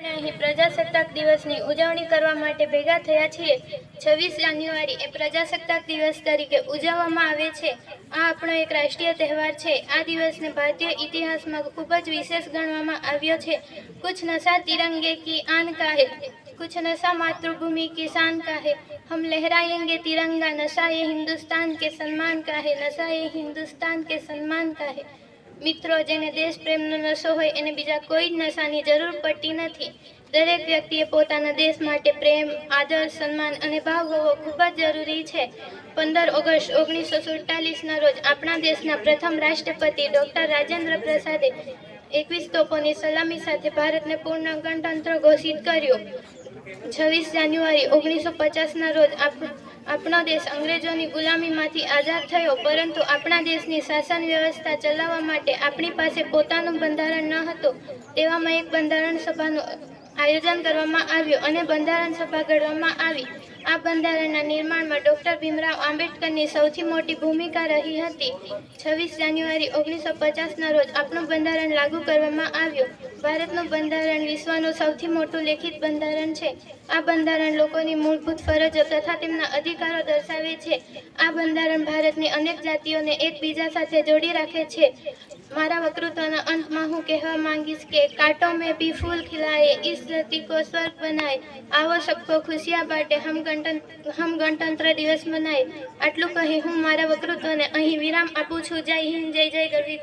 અહીં પ્રજાસત્તાક દિવસની ઉજવણી કરવા માટે ભેગા થયા છીએ. છવ્વીસ જાન્યુઆરી એ પ્રજાસત્તાક દિવસ તરીકે ઉજવવામાં આવે છે. આ આપણો એક રાષ્ટ્રીય તહેવાર છે. આ દિવસને ભારતીય ઇતિહાસમાં ખૂબ જ વિશેષ ગણવામાં આવ્યો છે. કુછ નશા તિરંગે કી આન કાહે? કુછ નશા માતૃભૂમિ કિસાન કાહે? હમ લહેરાયેંગે તિરંગા, નશા એ હિન્દુસ્તાન કે સન્માન કાહે? નશા એ હિન્દુસ્તાન કે સન્માન કાહે? મિત્રો, જેને દેશ પ્રેમનો નશો હોય, એને બીજા કોઈ જ નશાની જરૂર પડતી નથી. દરેક વ્યક્તિએ પોતાના દેશ માટે પ્રેમ, આદર, સન્માન અને ભાવ હોવો ખૂબ જ જરૂરી છે. પંદર ઓગસ્ટ ઓગણીસો સુડતાલીસના રોજ આપણા દેશના પ્રથમ રાષ્ટ્રપતિ ડૉક્ટર રાજેન્દ્ર પ્રસાદે એકવીસ તોપોની સલામી સાથે ભારતને પૂર્ણ ગણતંત્ર ઘોષિત કર્યું. છવ્વીસ જાન્યુઆરી ઓગણીસો પચાસના રોજ આપણા આપણો દેશ અંગ્રેજોની ગુલામીમાંથી આઝાદ થયો, પરંતુ આપણા દેશની શાસન વ્યવસ્થા ચલાવવા માટે આપણી પાસે પોતાનું બંધારણ ન હતું, તેવામાં એક બંધારણ સભાનું આયોજન કરવામાં આવ્યું અને બંધારણ સભા ઘડવામાં આવી. આ બંધારણના નિર્માણમાં ડૉક્ટર ભીમરાવ આંબેડકરની સૌથી મોટી ભૂમિકા રહી હતી. છવ્વીસ જાન્યુઆરી ઓગણીસો પચાસના રોજ આપણું બંધારણ લાગુ કરવામાં આવ્યું. ભારતનું બંધારણ વિશ્વનું સૌથી મોટું લેખિત બંધારણ છે. આ બંધારણ લોકોની મૂળભૂત ફરજો તથા તેમના અધિકારો દર્શાવે છે. આ બંધારણ ભારતની અનેક જાતિઓને એકબીજા સાથે જોડી રાખે છે. મારા વક્તૃત્વના અંતમાં હું કહેવા માંગીશ કે કાંટો મેં ભી ફૂલ ખિલાએ ઇસ ધરતી કો સ્વર્ગ બનાય, આવો સબકો ખુશિયા બાટે હમ ગણતંત્ર હમ ગણતંત્ર દિવસ મનાય. આટલું કહી હું મારા વક્તૃત્વને અહીં વિરામ આપું છું. જય હિન્દ, જય જય ગરવી